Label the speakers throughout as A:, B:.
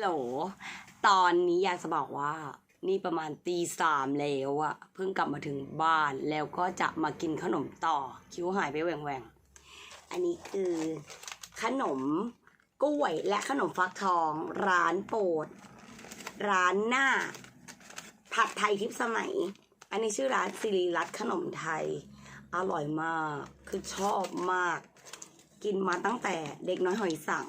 A: โหล ตอนนี้อยากจะบอกว่า นี่ประมาณตีสามแล้วอะเพิ่งกลับมาถึงบ้านแล้วก็จะมากินขนมต่อ คิ้วหายไปแหว่งแหวงๆอันนี้คือขนมกล้วยและขนมฟักทอง ร้านโปรด ร้านหน้า ผัดไทยทิพสมัย อันนี้ชื่อร้านสิริรัตน์ขนมไทย อร่อยมาก คือชอบมาก กินมาตั้งแต่เด็กน้อยหอยสัง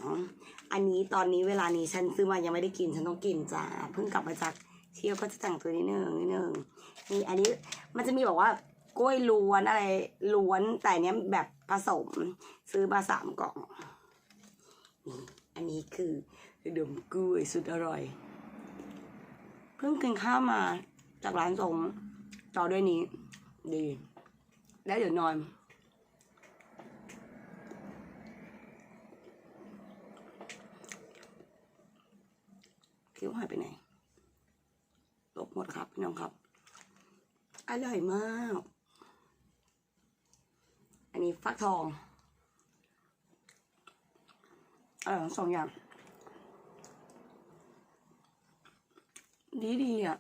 A: อันนี้ตอนนี้เวลานี้ฉันซื้อมายังไม่ได้กินฉันต้องกินจ้าเพิ่งกลับมาจากเที่ยวก็จะแต่งตัวนิดนึงนิดนึงนี่อันนี้มันจะมีบอกว่ากล้วยล้วนอะไรล้วนแต่อันเนี้ยแบบผสมซื้อมาสามกล่องนี่อันนี้คือดมกล้วยสุดอร่อย เพิ่งกินข้าวมาจากร้านทรงต่อด้วยนี้ ดี แล้วเดี๋ยวนอน คิ้วหายไปไหนลบหมดครับพี่น้องครับ อร่อยมาก อันนี้ฟักทองอร่อยสองอย่าง ดีดีอะ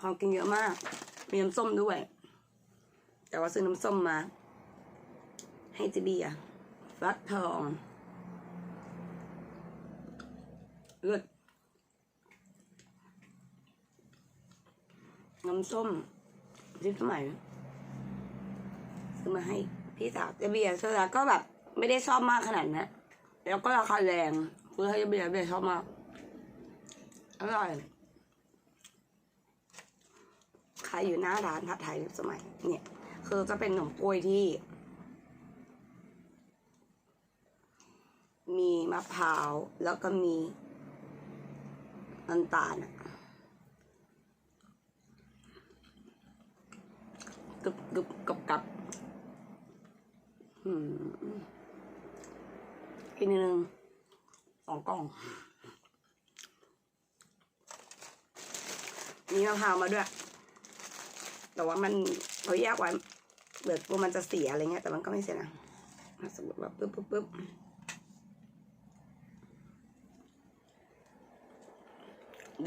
A: ของกินเยอะมาก มีน้ำส้มด้วย แต่ว่าซื้อน้ำส้มมา ให้จิบีอะ ฟักทองเลือดน้ำส้มทิพย์สมัยซื้อมาให้พี่สาวเจเบียร์เสื้อก็แบบ ไม่ได้ชอบมากขนาดนั้แล้วก็ราคาแรงซื้อให้เจเบียร์เบียร์ชอบมากอร่อยขายอยู่หน้าร้านผัดไทยสมัย เนี่ย คือจะเป็นขนมกล้วยที่ มีมะพร้าว แล้วก็มีน้ำตาลกึบกึบกับกับอืมอีกนิดนึงสองกล่อง มีมะพร้าวมาด้วย แต่ว่ามันเขาแยกไว้เดี๋ยวกลัวมันจะเสียอะไรเงี้ย แต่มันก็ไม่เสียนะสมมติว่าปึ๊บปึ๊บปึ๊บ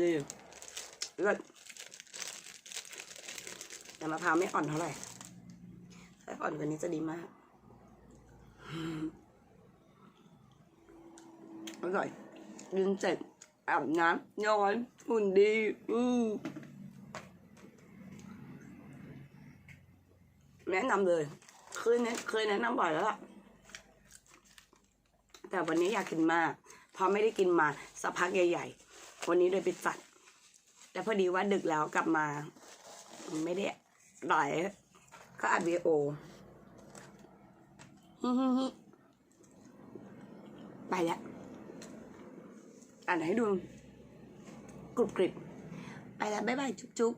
A: ดีเลิศแต่มะพร้าวไม่อ่อนเท่าไหร่ถ้าอ่อนกว่านี้จะดีมากอร่อยกินเสร็จอาบน้ำนอนหุ่นดีอือแนะนำเลยเคยแนะเคยแนะนำบ่อยแล้วล่ะแต่วันนี้อยากกินมากเพราะไม่ได้กินมาสักพักใหญ่ ๆ วันนี้โดยไปจัดแต่พอดีว่าดึกแล้วกลับมา ไม่ได้ไหลก็อัดวีโอไปแล้วอ่านให้ดูกรุบกริบ ไปแล้วบ๊ายบาย จุ๊บ